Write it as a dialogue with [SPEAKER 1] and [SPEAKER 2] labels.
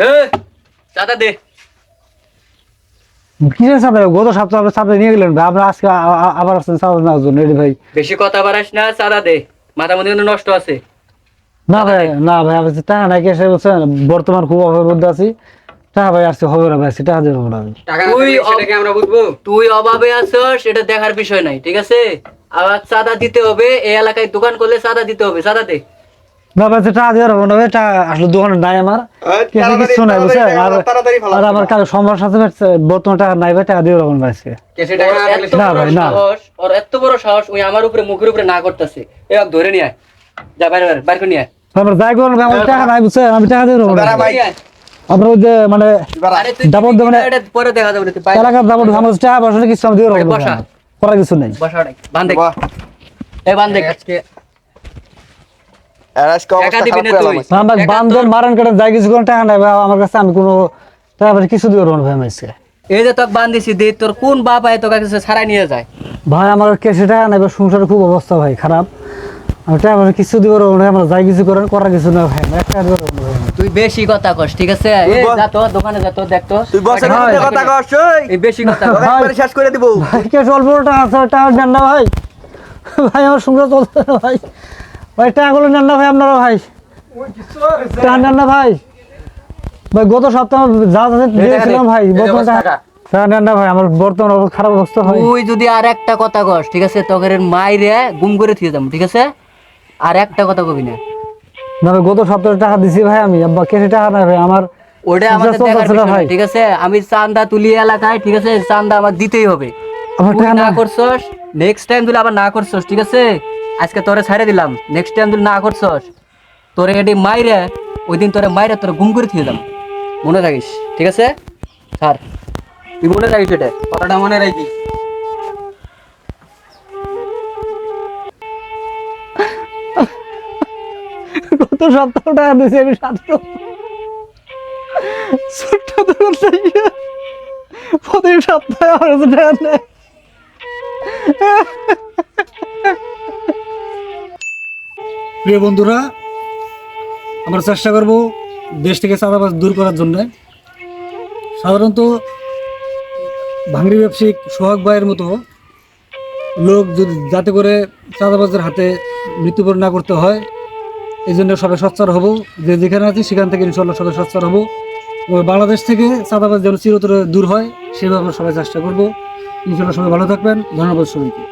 [SPEAKER 1] এ চাঁদা দে।
[SPEAKER 2] কিসের সাথে? গত সপ্তাহে আপনি নিয়ে গেলেন ভাই। আপনার আজকে আ- আ- আবার আসছেন সাথে নেওয়ার জন্য। রেডি ভাই।
[SPEAKER 1] বেশি কথা বাড়াস না চাঁদা দে। মাথা মধ্যে কিন্তু নষ্ট আছে।
[SPEAKER 2] না ভাই না ভাই আমি টাকা নাই কেসে বলছেন বর্তমান খুব অভাবের মধ্যে আছি। টাকা ভাই আসছে হবে না ভাই টাকা দিয়ে হবে না
[SPEAKER 1] তুই
[SPEAKER 3] সেটাকে আমরা বুঝব।
[SPEAKER 1] তুই অভাবে আছো সেটা দেখার বিষয় নাই ঠিক আছে? আবার চাঁদা দিতে হবে এই এলাকায় দোকান করলে চাঁদা দিতে হবে চাঁদা দে।
[SPEAKER 2] না ভাই টাকা দিয়ে হবে না টাকা আসলে দোকানে নাই আমার। কেসে কিছু নাই বুঝছেন? আর আর আমার কাছে সমস্যা আছে বর্তমান টাকা নাই ভাই টাকা দিয়ে হবে না আজকে
[SPEAKER 3] না থাকলে
[SPEAKER 1] এত
[SPEAKER 2] না
[SPEAKER 1] বড়
[SPEAKER 2] ভাই, না।
[SPEAKER 1] ওর এত বড় সাহস ওই আমার উপরে মুখের উপরে না করতেছে। এ ধরে নিয়ে আয়। যা বাইরে বাইরে বাইরে নিয়ে আয়।
[SPEAKER 2] আমার যাই করুন আমার টাকা নাই বুঝছেন? আমি টাকা দিয়ে দেবো না
[SPEAKER 3] ভাই।
[SPEAKER 1] নিয়ে আয়।
[SPEAKER 2] আপনার ওই যে মানে
[SPEAKER 1] পরে দেখা যাবে
[SPEAKER 2] এলাকার দাম আমার টাকা পয়সা কিছু আমি দিয়ে। করার নেই।
[SPEAKER 1] বান্ধে এই বান্ধে আজকে তোর-
[SPEAKER 2] মারেন কেটে যাই কিছু করেন টাকা নাই ভাই আমার কাছে আমি কোনো টাকা কিছু দিয়ে দেবো ভাই আমি
[SPEAKER 1] এই যে তোকে বান্ধিছি দে তোর কোন বাপ আয় তোকে কাছে ছাড়াই নিয়ে যায়?
[SPEAKER 2] ভাই আমার কেসে টাকা নাই ভাই খুব অবস্থা ভাই খারাপ। আমি টাকা কিছু দিব না আমার যাই কিছু করেন করার কিছু না ভাই আমি দিব না ভাই।
[SPEAKER 1] তুই বেশি কথা কস ঠিক আছে? এই যা তো দোকানে যা তো দেখ তো।
[SPEAKER 4] তুই বসে কথা কস
[SPEAKER 1] এই। বেশি কথা
[SPEAKER 4] একবারে শেষ করে দিব।
[SPEAKER 2] ভাই কেস অল্প টাকা আছে টাকা নেন না ভাই। ভাই আমার সংসার চলছে না ভাই। ভাই টাকাগুলো নেন না ভাই আপনারা ভাই। টাকা নেন না ভাই। ভাই গত সপ্তাহে যা যা দিয়েছিলাম ভাই বর্তমান টাকা
[SPEAKER 1] টাকা।
[SPEAKER 2] টাকা নেন না ভাই আমার বর্তমান অবস্থা খারাপ অবস্থা ভাই।
[SPEAKER 1] তুই যদি আর একটা কথা কস ঠিক আছে? তোকে মাইরে গুম করে থিয়ে যাম ঠিক আছে? আর একটা কথা কবি না।
[SPEAKER 2] না গত সপ্তাহে টাকা দিছি ভাই আমি। আব্বা কেসে টাকা ভাই আমার
[SPEAKER 1] ওটা আমাদের দেখার। ঠিক আছে? আমি চান্দা তুলি এলাকায় ঠিক আছে? চান্দা আমার দিতেই হবে। না
[SPEAKER 2] না
[SPEAKER 1] করছস নেক্সট টাইম তুই আবার না করছস ঠিক আছে? আজকে তোরে ছাড়ে দিলাম। নেক্সট টাইম তুই না করছস, তোরে এটি মাইরে ওই দিন তোরে মাইরে তোরে গুম করে থিয়ে যাম মনে রাখিস ঠিক আছে? স্যার তুই মনে রাখিস এটা?
[SPEAKER 3] কথাটা মনে রাখি
[SPEAKER 2] গত সপ্তাহ টাকা দিছি আমি সাতশো। সপ্তাহে আমার টাকা নেয়। প্রিয় বন্ধুরা, আমরা চেষ্টা করব দেশ থেকে চাঁদাবাজ দূর করার জন্য। সাধারণত ভাঙড়ি ব্যবসায়িক সোহাগ ভাইয়ের মতো লোক যদি যাতে করে চাঁদাবাজের হাতে মৃত্যুবরণ না করতে হয়, এই জন্য সবাই সচ্চার হব। যে যেখানে আছি সেখান থেকে ইনশাল্লাহ সবাই সচ্চার হব। বাংলাদেশ থেকে চাঁদাবাজ যেন চিরতরে দূর হয়, সেভাবে আমরা সবাই চেষ্টা করব। ইনশাল্লাহ সবাই ভালো থাকবেন। ধন্যবাদ সবাইকে।